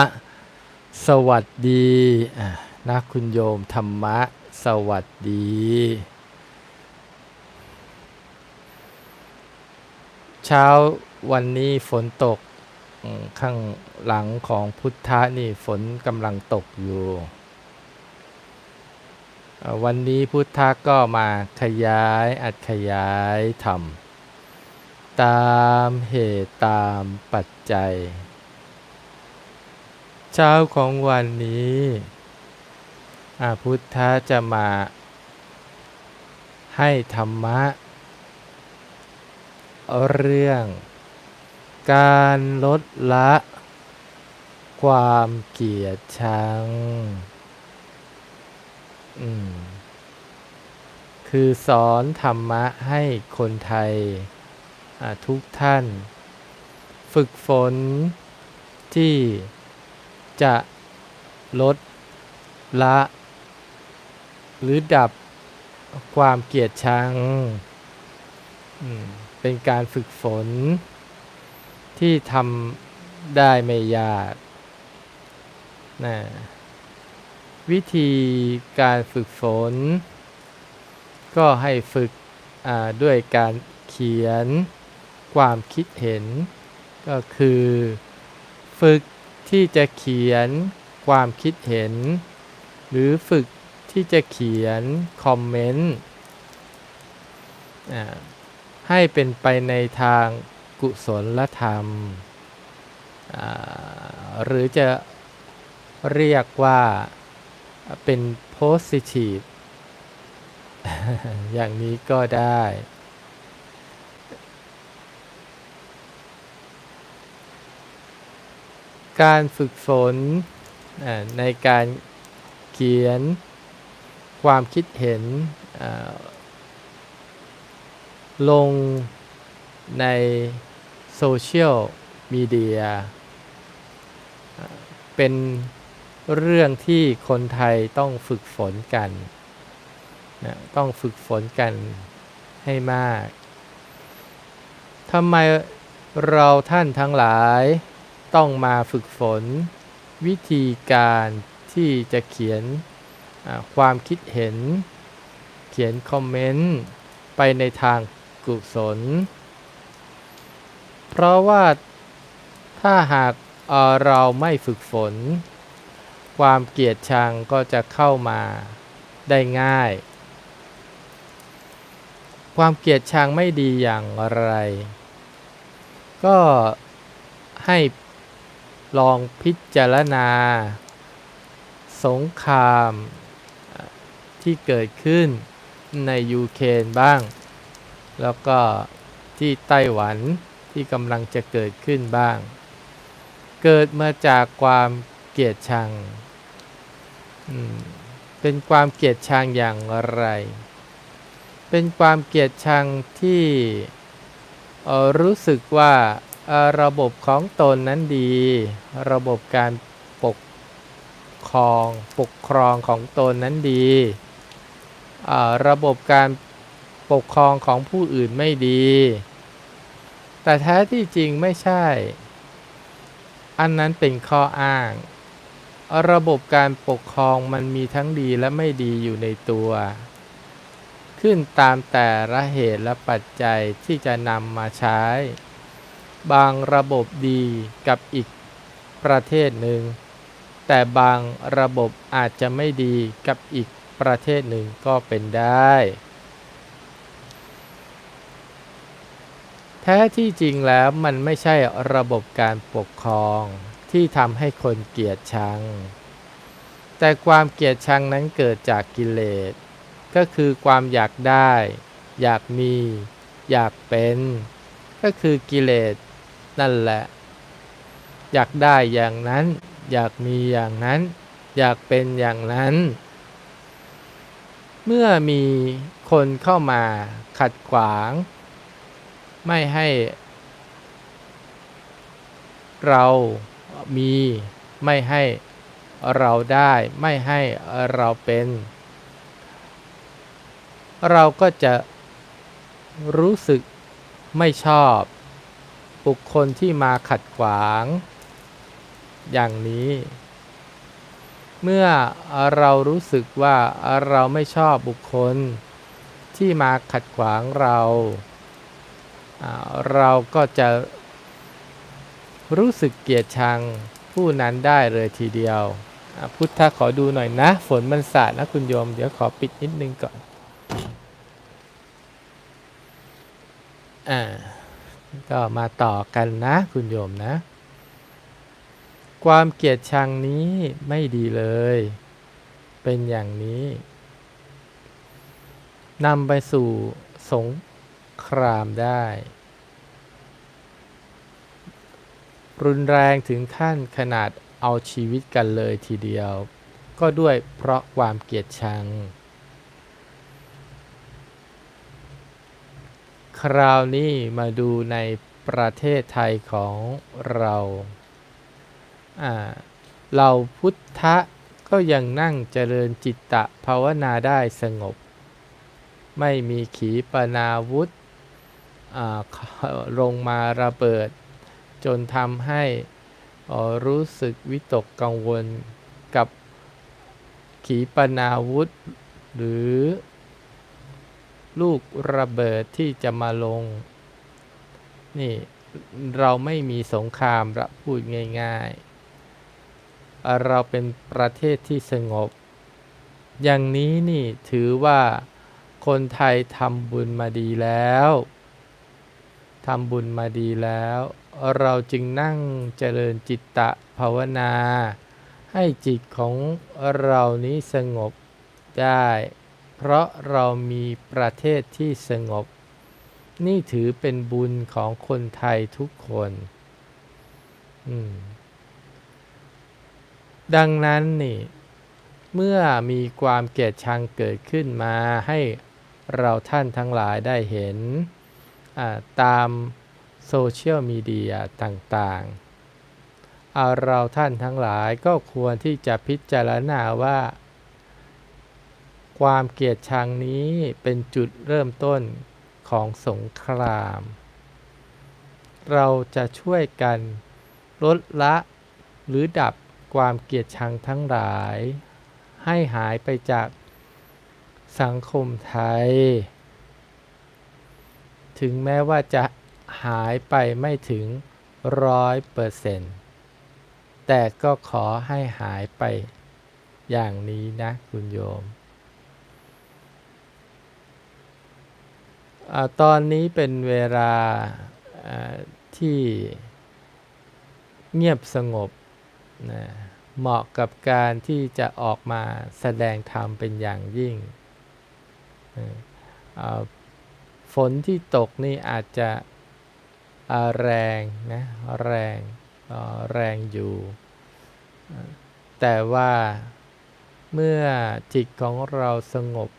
ะสวัสดีนะคุณโยมธรรมะ สวัสดี เช้าวันนี้ฝนตกข้างหลังของพุทธะนี่ฝนกำลังตกอยู่ วันนี้พุทธะก็มาขยายอัดขยายธรรม ตามเหตุตามปัจจัย เช้าของวันนี้อาพุทธะจะมาให้ธรรมะ เรื่องการลดละ ความเกลียดชัง อืม คือสอนธรรมะให้คนไทยทุกท่าน ฝึกฝนที่ จะลดละ หรือดับความเกลียดชัง เป็นการฝึกฝน ที่ทำได้ไม่ยากนะวิธีการฝึกฝน ก็ให้ฝึกด้วยการเขียนความคิดเห็น ก็คือ ฝึก ที่จะเขียนความคิดเห็น หรือฝึกที่จะเขียนคอมเมนต์ให้เป็นไปในทางกุศลธรรม หรือจะเรียกว่าเป็น positive อย่างนี้ก็ได้ การฝึกฝนในการเขียนความคิดเห็นลงในโซเชียลมีเดียเป็นเรื่องที่คนไทยต้องฝึกฝนกันนะต้องฝึกฝนกันให้มากทำไมเราท่านทั้งหลาย ต้องมาฝึกฝน วิธีการที่จะเขียนความคิดเห็น เขียนคอมเมนต์ ไปในทางกุศล เพราะว่าถ้าหากเอ่อเราไม่ฝึกฝน ความเกลียดชังก็จะเข้ามาได้ง่าย ความเกลียดชังไม่ดีอย่างไร ก็ให้ ลองพิจารณา สงครามที่เกิดขึ้นในยูเครนบ้าง แล้วก็ที่ไต้หวันที่กำลังจะเกิดขึ้นบ้าง เกิดมาจากความเกลียดชัง เป็นความเกลียดชังอย่างไร เป็นความเกลียดชังที่ออรู้สึกว่า ระบบของตนนั้นดี ระบบการปกครองปกครองของตนนั้นดี ระบบการปกครองของผู้อื่นไม่ดี แต่แท้ที่จริงไม่ใช่ อันนั้นเป็นข้ออ้าง ระบบการปกครองมันมีทั้งดีและไม่ดีอยู่ในตัว ขึ้นตามแต่ละเหตุและปัจจัยที่จะนำมาใช้ บางระบบดีกับอีกประเทศหนึ่ง แต่บางระบบอาจจะไม่ดีกับอีกประเทศหนึ่งก็เป็นได้ แท้ที่จริงแล้วมันไม่ใช่ระบบการปกครองที่ทำให้คนเกลียดชัง แต่ความเกลียดชังนั้นเกิดจากกิเลส ก็คือความอยากได้ อยากมี อยากเป็น ก็คือกิเลส นั่นแหละ อยากได้อย่างนั้น อยากมีอย่างนั้น อยากเป็นอย่างนั้น เมื่อมีคนเข้ามาขัดขวาง ไม่ให้เรามีไม่ให้เราได้ไม่ให้เราเป็น เราก็จะรู้สึกไม่ชอบ บุคคลที่มาขัดขวาง อย่างนี้ เมื่อเรารู้สึกว่าเราไม่ชอบบุคคลที่มาขัดขวางเรา เราก็จะรู้สึกเกลียดชังผู้นั้นได้เลยทีเดียว พุทธะขอดูหน่อยนะ ฝนมันสาดนะคุณโยม เดี๋ยวขอปิดนิดนึงก่อน อ่า ก็มาต่อกันนะคุณโยมนะ ความเกลียดชังนี้ไม่ดีเลย เป็นอย่างนี้นำไปสู่สงครามได้ รุนแรงถึงขั้นขนาดเอาชีวิตกันเลยทีเดียว ก็ด้วยเพราะความเกลียดชัง คราวนี้มาดูในประเทศไทยของเราเราพุทธะก็ยังนั่งเจริญจิตตะภาวนาได้สงบ ไม่มีขีปนาวุธลงมาระเบิด จนทำให้รู้สึกวิตกกังวลกับขีปนาวุธ หรือ ลูกระเบิดที่จะมาลง นี่เราไม่มีสงครามระพูดง่ายๆ เราเป็นประเทศที่สงบ อย่างนี้นี่ถือว่าคนไทยทำบุญมาดีแล้วทำบุญมาดีแล้ว เราจึงนั่งเจริญจิตตะภาวนา ให้จิตของเรานี้สงบได้ เพราะเรามีประเทศที่สงบ นี่ถือเป็นบุญของคนไทยทุกคนดังนั้นนี่ เมื่อมีความเกลียดชังเกิดขึ้นมาให้เราท่านทั้งหลายได้เห็นตามโซเชียลมีเดียต่างๆ เอาเราท่านทั้งหลายก็ควรที่จะพิจารณาว่า ความเกลียดชังนี้เป็นจุดเริ่มต้นของสงคราม เราจะช่วยกันลดละหรือดับความเกลียดชังทั้งหลาย ให้หายไปจากสังคมไทย ถึงแม้ว่าจะหายไปไม่ถึงร้อยเปอร์เซนต์แต่ก็ขอให้หายไปอย่างนี้นะคุณโยม ตอนนี้เป็นเวลาที่เงียบสงบนะเหมาะกับการที่จะออกมาแสดงธรรมเป็นอย่างยิ่ง ฝนที่ตกนี่อาจจะแรงนะแรงแรงอยู่ แต่ว่าเมื่อจิตของเราสงบ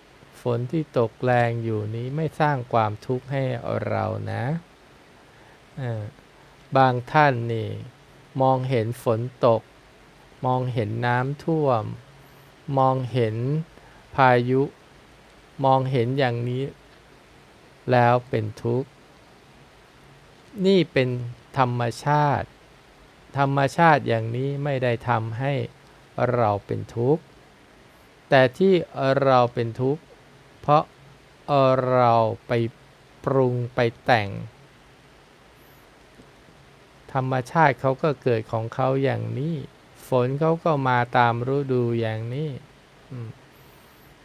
ฝนที่ตกแรงอยู่นี้ไม่สร้างความทุกข์ให้เรานะบางท่านนี่ มองเห็นฝนตก มองเห็นน้ำท่วม มองเห็นพายุ มองเห็นอย่างนี้ แล้วเป็นทุกข์ นี่เป็นธรรมชาติ ธรรมชาติอย่างนี้ไม่ได้ทำให้เราเป็นทุกข์ แต่ที่เราเป็นทุกข์ เพราะเราไปปรุงไปแต่ง ธรรมชาติเขาก็เกิดของเขาอย่างนี้ ฝนเขาก็มาตามฤดูอย่างนี้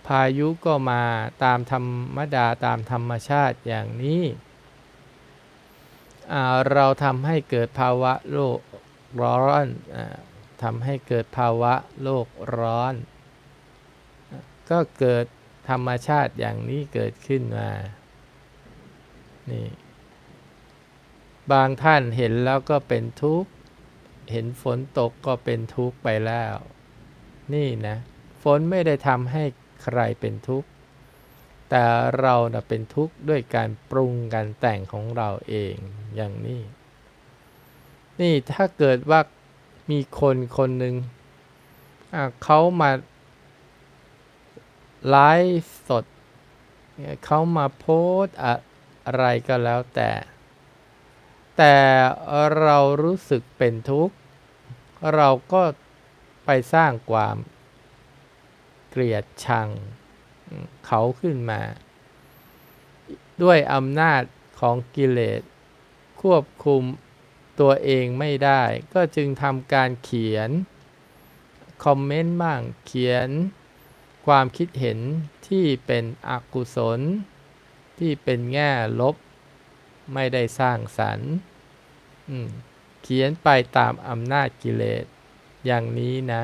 พายุก็มาตามธรรมดาตามธรรมชาติอย่างนี้ เราทำให้เกิดภาวะโลกร้อนทำให้เกิดภาวะโลกร้อน ก็เกิด ธรรมชาติอย่างนี้เกิดขึ้นมา นี่ บางท่านเห็นแล้วก็เป็นทุกข์ เห็นฝนตกก็เป็นทุกข์ไปแล้ว นี่นะ ฝนไม่ได้ทำให้ใครเป็นทุกข์ แต่เราเป็นทุกข์ด้วยการปรุงการแต่งของเราเองอย่างนี้ นี่ถ้าเกิดว่ามีคนคนหนึ่งเขามา ไลฟ์สด เขามาโพสอะไรก็แล้วแต่ แต่เรารู้สึกเป็นทุกข์ เราก็ไปสร้างความเกลียดชังเขาขึ้นมา ด้วยอำนาจของกิเลส ควบคุมตัวเองไม่ได้ ก็จึงทำการเขียน คอมเมนต์บ้างเขียน ความคิดเห็นที่เป็นอกุศล ที่เป็นแง่ลบ ไม่ได้สร้างสรรค์เขียนไปตามอำนาจกิเลส อย่างนี้นะ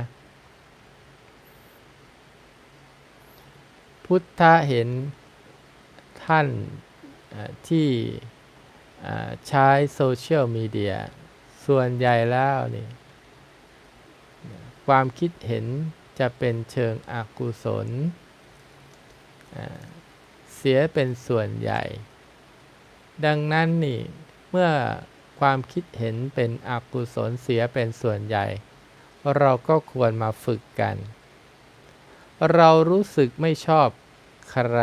พุทธะเห็นท่านที่ใช้โซเชียลมีเดีย ส่วนใหญ่แล้วนี่ความคิดเห็น จะเป็นเชิงอกุศล เสียเป็นส่วนใหญ่ ดังนั้นนี่เมื่อความคิดเห็นเป็นอกุศลเสียเป็นส่วนใหญ่ เราก็ควรมาฝึกกัน เรารู้สึกไม่ชอบใคร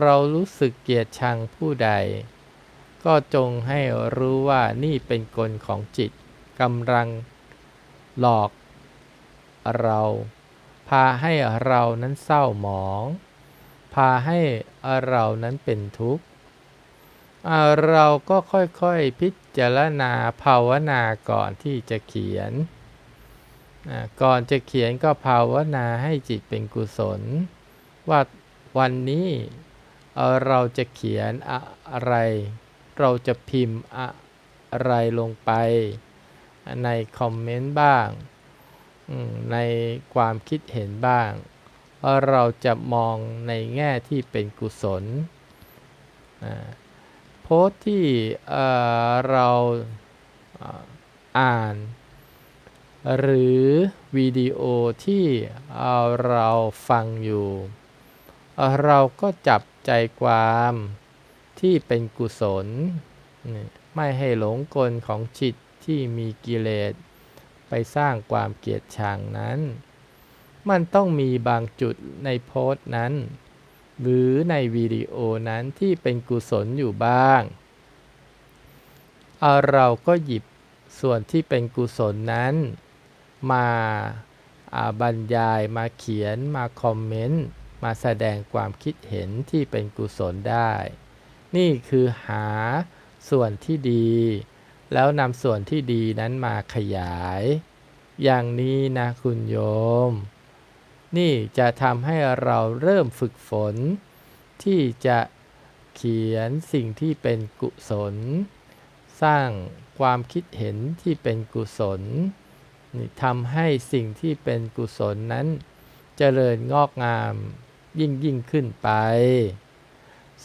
เรารู้สึกเกลียดชังผู้ใด ก็จงให้รู้ว่านี่เป็นกลของจิตกำลังหลอก เรา พาให้เรานั้นเศร้าหมอง พาให้เรานั้นเป็นทุกข์เราก็ค่อยๆพิจารณาภาวนาก่อนที่จะเขียน ก่อนจะเขียนก็ภาวนาให้จิตเป็นกุศล ว่าวันนี้เราจะเขียนอะไร เราจะพิมพ์อะไรลงไป ในคอมเมนต์บ้าง ในความคิดเห็นบ้าง ว่าเราจะมองในแง่ที่เป็นกุศล โพสที่เราอ่าน หรือวิดีโอที่เเราฟังอยู่เเราก็จับใจความที่เป็นกุศล ไม่ให้หลงกลของจิตที่มีกิเลส ไปสร้างความเกลียดชังนั้น มันต้องมีบางจุดในโพสต์นั้น หรือในวิดีโอนั้นที่เป็นกุศลอยู่บ้างเอาเราก็หยิบส่วนที่เป็นกุศลนั้น มาาบรรยายมาเขียนมาคอมเมนต์ มาแสดงความคิดเห็นที่เป็นกุศลได้ นี่คือหาส่วนที่ดี แล้วนำส่วนที่ดีนั้นมาขยาย อย่างนี้นะคุณโยม นี่จะทำให้เราเริ่มฝึกฝน ที่จะเขียนสิ่งที่เป็นกุศล สร้างความคิดเห็นที่เป็นกุศลนี่ทำให้สิ่งที่เป็นกุศลนั้นเจริญงอกงามยิ่งยิ่งขึ้นไป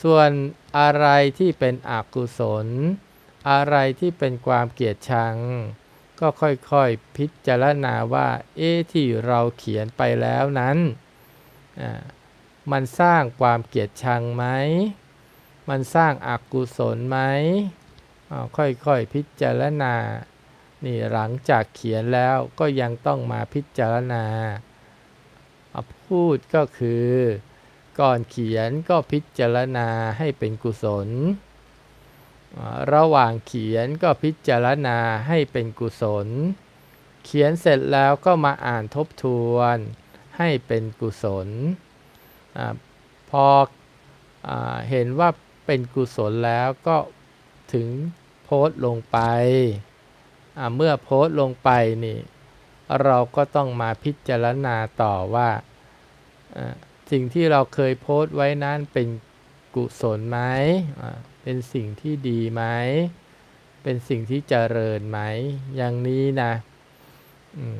ส่วนอะไรที่เป็นอกุศล อะไรที่เป็นความเกลียดชัง ก็ค่อยๆพิจารณาว่า เอ๊ะที่เราเขียนไปแล้วนั้นมันสร้างความเกลียดชังไหม มันสร้างอากุศลไหมอ่าค่อยๆพิจารณา นี่หลังจากเขียนแล้วก็ยังต้องมาพิจารณาอะพูดก็คือ ก่อนเขียนก็พิจารณาให้เป็นกุศล ระหว่างเขียนก็พิจารณาให้เป็นกุศล เขียนเสร็จแล้วก็มาอ่านทบทวนให้เป็นกุศลอพออเห็นว่าเป็นกุศลแล้วก็ถึงโพสต์ลงไป เมื่อโพสต์ลงไปนี่เราก็ต้องมาพิจารณาต่อว่าสิ่งที่เราเคยโพสต์ไว้นั้นเป็นกุศลไหม เป็นสิ่งที่ดีไหม เป็นสิ่งที่เจริญไหม อย่างนี้นะม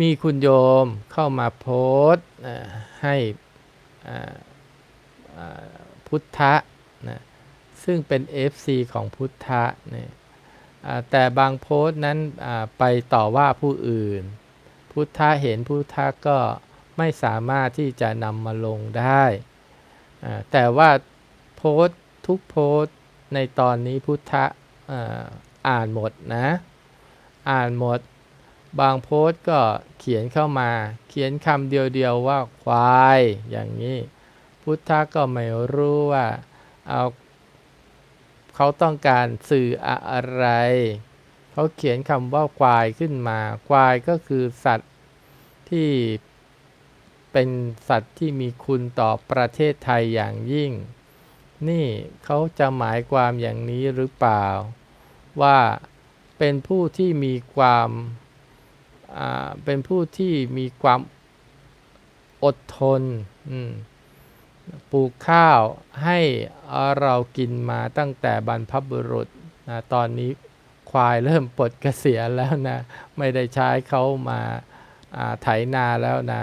มีคุณโยมเข้ามาโพสให้พุทธะนะซึ่งเป็น FC ของพุทธะเนี่ยแต่บางโพสต์นั้นไปต่อว่าผู้อื่น พุทธะเห็นพุทธะก็ไม่สามารถที่จะนำมาลงได้ แต่ว่าโพสต์ ทุกโพสต์ในตอนนี้พุทธะอ่านหมดนะ อ่านหมด บางโพสต์ก็เขียนเข้ามา เขียนคำเดียวๆว่าควายอย่างนี้ พุทธะก็ไม่รู้ว่าเอาเขาต้องการสื่ออะไร เขาเขียนคำว่าควายขึ้นมา ควายก็คือสัตว์ที่เป็นสัตว์ที่มีคุณต่อประเทศไทยอย่างยิ่ง นี่เขาจะหมายความอย่างนี้หรือเปล่า ว่าเป็นผู้ที่มีความเป็นผู้ที่มีความอดทนปลูกข้าวให้เรากินมาตั้งแต่บรรพบุรุษนะตอนนี้ควายเริ่มปลดเกษียณแล้วนะ ไม่ได้ใช้เขามาอ่าไถนาแล้วนะ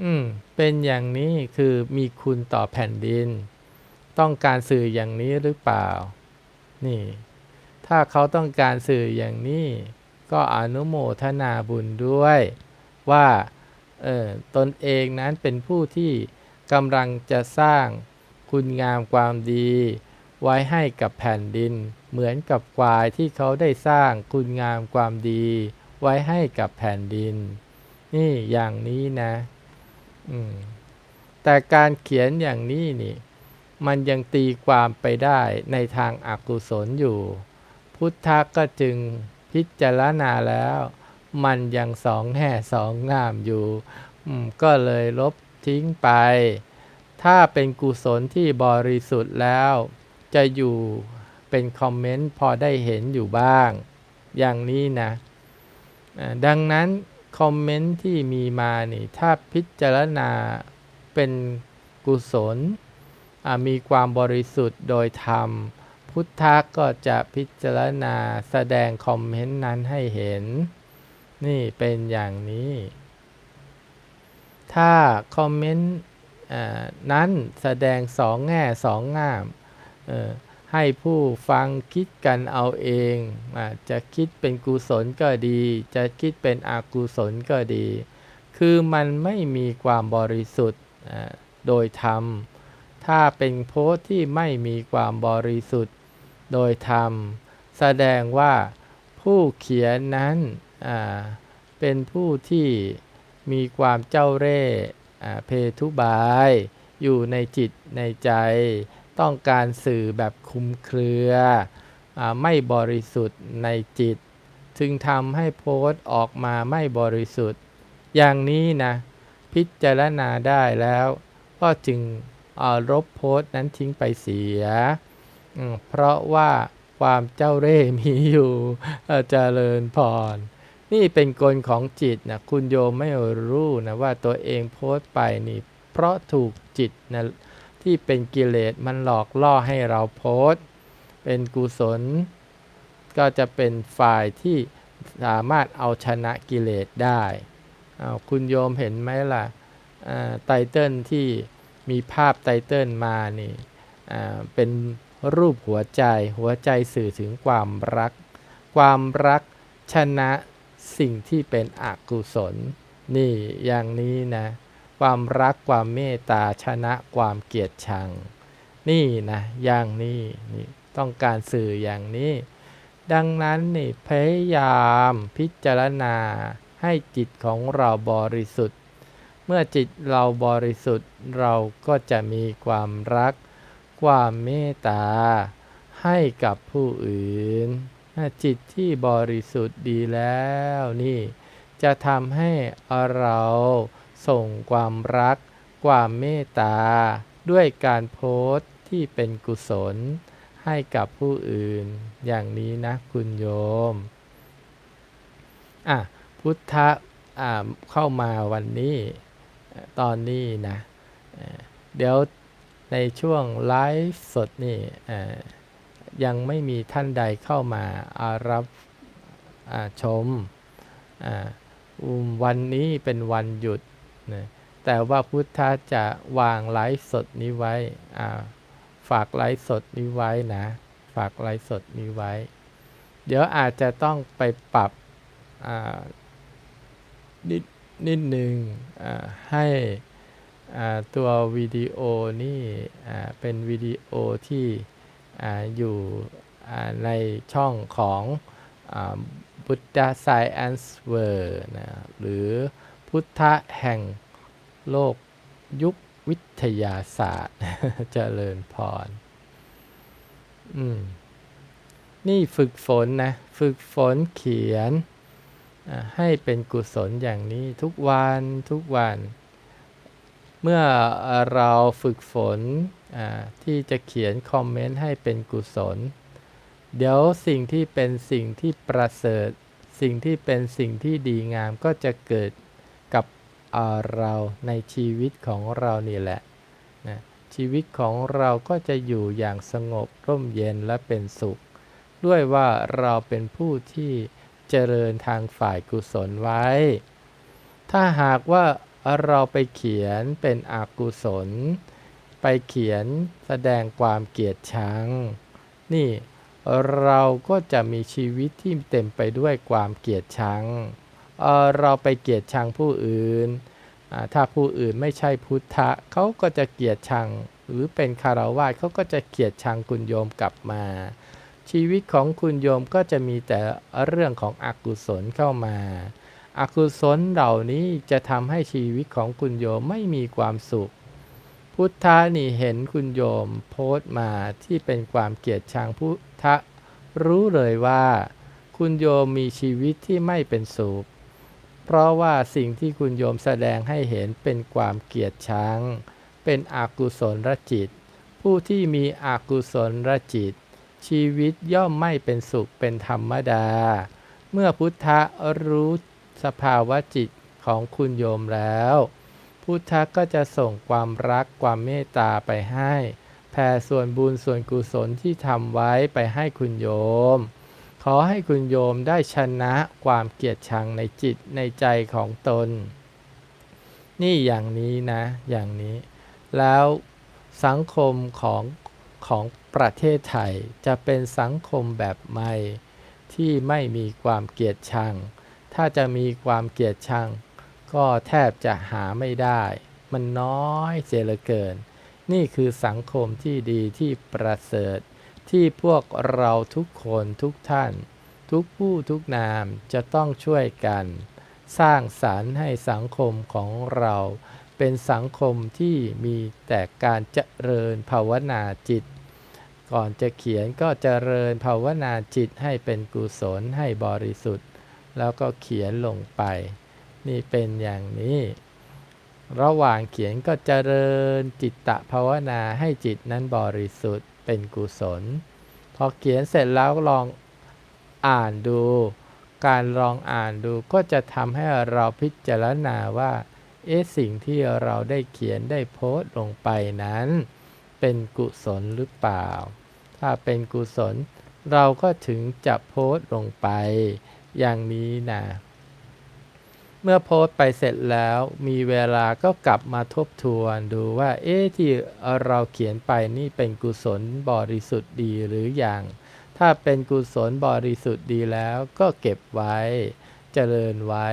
อืมเป็นอย่างนี้คือมีคุณต่อแผ่นดิน ต้องการสื่ออย่างนี้หรือเปล่า นี่ ถ้าเขาต้องการสื่ออย่างนี้ ก็อนุโมทนาบุญด้วย ว่าเออตนเองนั้นเป็นผู้ที่กำลังจะสร้างคุณงามความดี ไว้ให้กับแผ่นดิน เหมือนกับควายที่เขาได้สร้างคุณงามความดี ไว้ให้กับแผ่นดิน นี่อย่างนี้นะ แต่การเขียนอย่างนี้นี่ มันยังตีความไปได้ในทางอากุศลอยู่ พุทธะก็จึงพิจารณาแล้ว มันยังสองแห่สองงามอยู่ก็เลยลบทิ้งไป ถ้าเป็นกุศลที่บริสุทธิ์แล้ว จะอยู่เป็นคอมเมนต์พอได้เห็นอยู่บ้าง อย่างนี้นะ ดังนั้น คอมเมนต์ที่มีมานี่ถ้าพิจารณาเป็นกุศลอ่ามีความบริสุทธิ์โดยธรรม พุทธะก็จะพิจารณาแสดงคอมเมนต์นั้นให้เห็น นี่เป็นอย่างนี้ ถ้าคอมเมนต์อ่านั้นแสดงสองแง่สองงามเออ ให้ผู้ฟังคิดกันเอาเองอาจะคิดเป็นกุศลก็ดี จะคิดเป็นอกุศลก็ดี คือมันไม่มีความบริสุทธิ์โดยธรรม ถ้าเป็นโพสต์ที่ไม่มีความบริสุทธิ์โดยธรรม แสดงว่าผู้เขียนนั้นเป็นผู้ที่มีความเจ้าเร่ห์เพทุบาย อยู่ในจิตในใจ ต้องการสื่อแบบคุมเครืออไม่บริสุทธิ์ในจิต จึงทำให้โพสต์ออกมาไม่บริสุทธิ์ อย่างนี้นะพิจารณาได้แล้ว ก็จึงลบโพสต์นั้นทิ้งไปเสีย เพราะว่าความเจ้าเร่มีอยู่เอ่อเจริญพร นี่เป็นกลของจิตนะคุณโยมไม่รู้นะว่าตัวเองโพสต์ไปนี่เพราะถูกจิตนะ ที่เป็นกิเลสมันหลอกล่อให้เราโพสต์เป็นกุศล ก็จะเป็นฝ่ายที่สามารถเอาชนะกิเลสได้อาคุณโยมเห็นไหมล่ะไตเติลที่มีภาพไตเติลมานี่เป็นรูปหัวใจหัวใจสื่อถึงความรัก ความรักชนะสิ่งที่เป็นอกุศล นี่อย่างนี้นะ ความรักความเมตตาชนะความเกลียดชัง นี่นะอย่างนี้นี่ต้องการสื่ออย่างนี้ ดังนั้นนี่พยายามพิจารณาให้จิตของเราบริสุทธิ์ เมื่อจิตเราบริสุทธิ์เราก็จะมีความรัก ความเมตตา ให้กับผู้อื่น จิตที่บริสุทธิ์ดีแล้วนี่ จะทำให้เรา ส่งความรัก ความเมตตา ด้วยการโพสต์ที่เป็นกุศล ให้กับผู้อื่น อย่างนี้นะคุณโยม อะ พุทธะอ่าเข้ามาวันนี้ ตอนนี้นะ เดี๋ยวในช่วงไลฟ์สดนี่ยังไม่มีท่านใดเข้ามาารับชมวันนี้เป็นวันหยุด นะแต่ว่าพุทธะจะวางไลฟ์สดนี้ไว้อ่าฝากไลฟ์สดนี้ไว้นะ ฝากไลฟ์สดนี้ไว้ เดี๋ยวอาจจะต้องไปปรับนิดนิดหนึ่งให้ตัววิดีโอนี่เป็นวิดีโอที่ออยู่อ่ในช่องของบุต Buddha Science World นะหรือพุทธะแห่ง โลกยุควิทยาศาสตร์เจริญพร อืม นี่ฝึกฝนนะ ฝึกฝนเขียน ให้เป็นกุศลอย่างนี้ทุกวันทุกวัน เมื่อเราฝึกฝนที่จะเขียนคอมเมนต์ให้เป็นกุศล เดี๋ยวสิ่งที่เป็นสิ่งที่ประเสริฐ สิ่งที่เป็นสิ่งที่ดีงามก็จะเกิด เราในชีวิตของเรานี่แหละนะชีวิตของเราก็จะอยู่อย่างสงบร่มเย็นและเป็นสุข ด้วยว่าเราเป็นผู้ที่เจริญทางฝ่ายกุศลไว้ ถ้าหากว่าเราไปเขียนเป็นอกุศล ไปเขียนแสดงความเกลียดชัง นี่เราก็จะมีชีวิตที่เต็มไปด้วยความเกลียดชัง เราไปเกลียดชังผู้อื่น ถ้าผู้อื่นไม่ใช่พุทธะเขาก็จะเกลียดชัง หรือเป็นคารวะเขาก็จะเกลียดชังคุณโยมกลับมา ชีวิตของคุณโยมก็จะมีแต่เรื่องของอกุศลเข้ามาอกุศลเหล่านี้จะทำให้ชีวิตของคุณโยมไม่มีความสุข พุทธะนี่เห็นคุณโยมโพสต์มาที่เป็นความเกลียดชังพุทธะรู้เลยว่า คุณโยมมีชีวิตที่ไม่เป็นสุข ราะว่าสิ่งที่คุณโยมแสดงให้เห็นเป็นความเกลียดชัง เป็นอกุศลรจิต ผู้ที่มีอกุศลรจิต ชีวิตย่อมไม่เป็นสุขเป็นธรรมดา เมื่อพุทธะรู้สภาวะจิตของคุณโยมแล้ว พุทธะก็จะส่งความรักความเมตตาไปให้ แผ่ส่วนบุญส่วนกุศลที่ทำไว้ไปให้คุณโยม ขอให้คุณโยมได้ชนะความเกลียดชังในจิตในใจของตน นี่อย่างนี้นะ อย่างนี้ แล้วสังคมของของประเทศไทยจะเป็นสังคมแบบใหม่ที่ไม่มีความเกลียดชัง ถ้าจะมีความเกลียดชัง ก็แทบจะหาไม่ได้ มันน้อยเสียเหลือเกิน นี่คือสังคมที่ดีที่ประเสริฐ ที่พวกเราทุกคนทุกท่าน ทุกผู้ทุกนามจะต้องช่วยกัน สร้างสรรค์ให้สังคมของเรา เป็นสังคมที่มีแต่การเจริญภาวนาจิต ก่อนจะเขียนก็เจริญภาวนาจิตให้เป็นกุศลให้บริสุทธิ์ แล้วก็เขียนลงไป นี่เป็นอย่างนี้ ระหว่างเขียนก็เจริญจิตตภาวนาให้จิตนั้นบริสุทธิ์เป็นกุศล พอเขียนเสร็จแล้วลองอ่านดู การลองอ่านดูก็จะทำให้เราพิจารณาว่าเอ๊ะสิ่งที่เราได้เขียนได้โพสต์ลงไปนั้น เป็นกุศลหรือเปล่า ถ้าเป็นกุศลเราก็ถึงจะโพสต์ลงไปอย่างนี้นะ เมื่อโพสต์ไปเสร็จแล้วมีเวลาก็กลับมาทบทวนดูว่า เอ๊ะที่เราเขียนไปนี่เป็นกุศลบริสุทธิ์ดีหรืออยัง ถ้าเป็นกุศลบริสุทธิ์ดีแล้วก็เก็บไว้เจริญไว้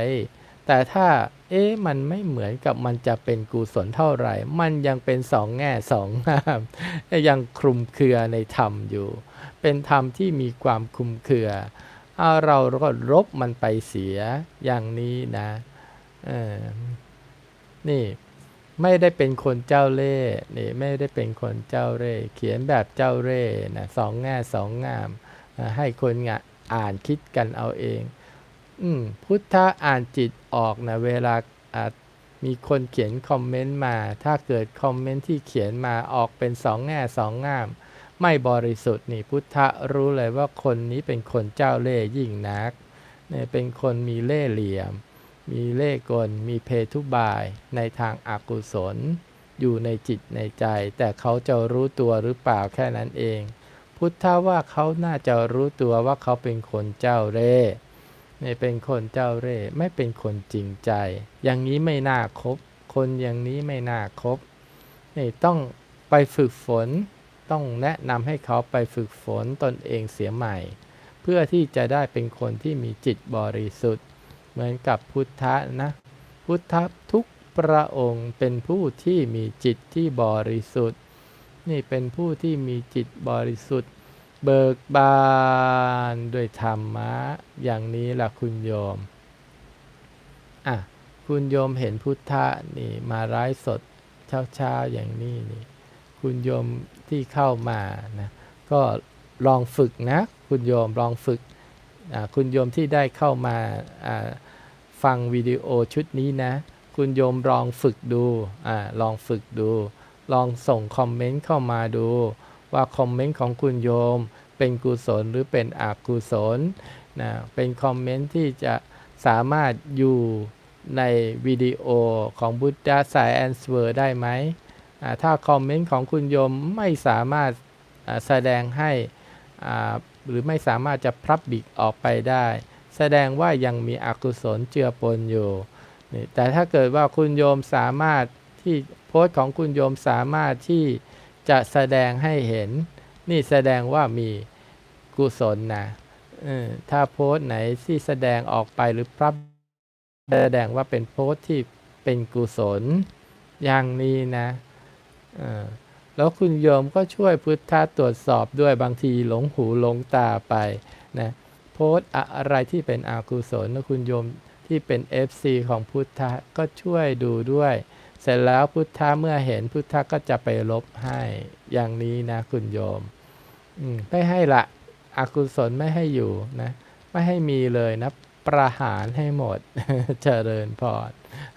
แต่ถ้าเอ๊ะมันไม่เหมือนกับมันจะเป็นกุศลเท่าไหร่ มันยังเป็นสองแง่สองงามยังคลุมเครือในธรรมอยู่ เป็นธรรมที่มีความคลุมเครือ เอาเราก็ลบมันไปเสียอย่างนี้นะนี่ไม่ได้เป็นคนเจ้าเล่ห์นี่ไม่ได้เป็นคนเจ้าเร่ห์เขียนแบบเจ้าเร่ห์นะสองแง่สองงามให้คนงะอ่านคิดกันเอาเอง อืมพุทธะอ่านจิตออกนะเวลามีคนเขียนคอมเมนต์มา ถ้าเกิดคอมเมนต์ที่เขียนมาออกเป็นสองแง่สองงาม ไม่บริสุทธิ์นี่พุทธะรู้เลยว่าคนนี้เป็นคนเจ้าเล่ห์ยิ่งนักเนี่ยเป็นคนมีเล่ห์เหลี่ยม มีเล่ห์กล มีเพทุบายในทางอากุศล อยู่ในจิตในใจ แต่เขาจะรู้ตัวหรือเปล่าแค่นั้นเอง พุทธะว่าเขาน่าจะรู้ตัวว่าเขาเป็นคนเจ้าเร่ห์ไม่เป็นคนเจ้าเร่ห์ไม่เป็นคนจริงใจ อย่างนี้ไม่น่าคบ คนอย่างนี้ไม่น่าคบนี่ต้องไปฝึกฝน ต้องแนะนำให้เขาไปฝึกฝนตนเองเสียใหม่ เพื่อที่จะได้เป็นคนที่มีจิตบริสุทธิ์ เหมือนกับพุทธะนะ พุทธะทุกพระองค์เป็นผู้ที่มีจิตที่บริสุทธิ์ นี่เป็นผู้ที่มีจิตบริสุทธิ์ เบิกบานด้วยธรรมะ อย่างนี้ล่ะคุณโยม อะ คุณโยมเห็นพุทธะนี่มาไร้สดเช้าๆอย่างนี้นี่ คุณโยมที่เข้ามานะก็ลองฝึกนะ คุณโยมลองฝึกคุณโยมที่ได้เข้ามาฟังวิดีโอชุดนี้นะ คุณโยมลองฝึกดูอลองฝึกดู ลองส่งคอมเมนต์เข้ามาดู ว่าคอมเมนต์ของคุณโยมเป็นกุศลหรือเป็นอกุศลนะเป็นคอมเมนต์ที่จะสามารถอยู่ในวิดีโอของ Buddha Science World ได้ไหม ถ้าคอมเมนต์ของคุณโยมไม่สามารถแสดงให้หรือไม่สามารถจะพลับบิกออกไปได้ แสดงว่ายังมีอกุศลเจือปนอยู่ แต่ถ้าเกิดว่าคุณโยมสามารถที่โพสต์ของคุณโยมสามารถที่จะแสดงให้เห็น นี่แสดงว่ามีกุศลนะถ้าโพสต์ไหนที่แสดงออกไปหรือพรับแสดงว่าเป็นโพสต์ที่เป็นกุศลอย่างนี้นะ แล้วคุณโยมก็ช่วยพุทธะตรวจสอบด้วยบางทีหลงหูหลงตาไปนะโพสอะไรที่เป็นอกุศลนะคุณโยมที่เป็น FC ของพุทธะก็ช่วยดูด้วย เสร็จแล้วพุทธะเมื่อเห็นพุทธะก็จะไปลบให้อย่างนี้นะคุณโยมมไม่ให้ละอกุศลไม่ให้อยู่นะไม่ให้มีเลยนะประหารให้หมดเจริญพร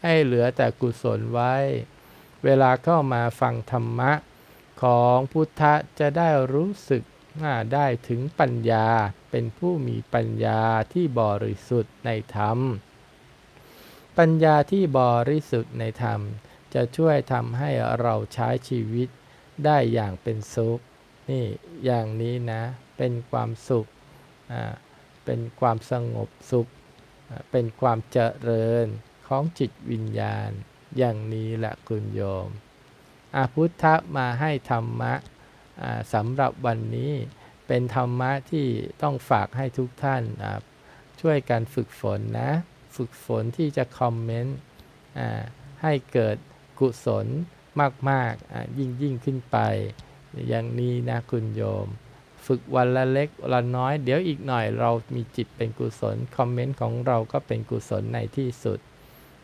ให้เหลือแต่กุศลไว้ เวลาเข้ามาฟังธรรมะของพุทธะจะได้รู้สึกได้ถึงปัญญาเป็นผู้มีปัญญาที่บริสุทธิ์ในธรรม ปัญญาที่บริสุทธิ์ในธรรม จะช่วยทำให้เราใช้ชีวิตได้อย่างเป็นสุข นี่อย่างนี้นะ เป็นความสุข เป็นความสงบสุข เป็นความเจริญของจิตวิญญาณ อย่างนี้แหละคุณโยมอาพุทธะมาให้ธรรมะสำหรับวันนี้เป็นธรรมะที่ต้องฝากให้ทุกท่านช่วยกันฝึกฝนนะ ฝึกฝนที่จะคอมเมนต์ให้เกิดกุศลมากๆยิ่งยิ่งขึ้นไป อย่างนี้นะคุณโยม ฝึกวันละเล็กวันละน้อย เดี๋ยวอีกหน่อยเรามีจิตเป็นกุศล คอมเมนต์ของเราก็เป็นกุศลในที่สุด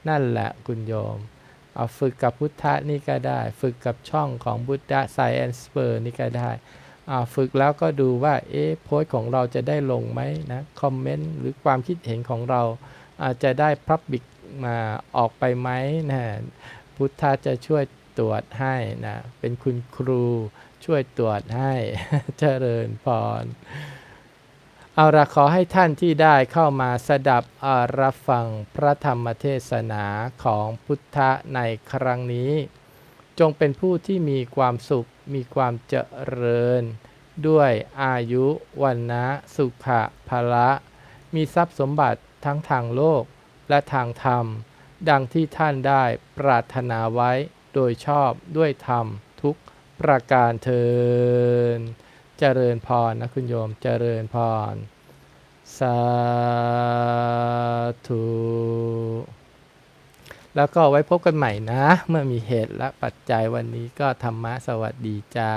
นั่นแหละคุณโยม เอาฝึกกับพุทธะนี่ก็ได้ ฝึกกับช่องของบุตธะ Science p e r นี่ก็ได้อ่าฝึกแล้วก็ดูว่าเอ๊ะโพสต์ของเราจะได้ลงไหมนะคอมเมนต์หรือความคิดเห็นของเราอาจจะได้พับบิกมาออกไปไหมนะพุทธะจะช่วยตรวจให้นะเป็นคุณครูช่วยตรวจให้เจริญพร เอาละขอให้ท่านที่ได้เข้ามาสดับอารับฟังพระธรรมเทศนาของพุทธะในครั้งนี้ จงเป็นผู้ที่มีความสุขมีความเจริญ ด้วยอายุวันนะสุขะภละ มีทรัพย์สมบัติทั้งทางโลกและทางธรรม ดังที่ท่านได้ปรารถนาไว้โดยชอบด้วยธรรมทุกประการเทิน เจริญพรนะคุณโยมเจริญพร สาธุ แล้วก็ไว้พบกันใหม่นะ เมื่อมีเหตุและปัจจัยวันนี้ก็ธรรมะสวัสดีจ้า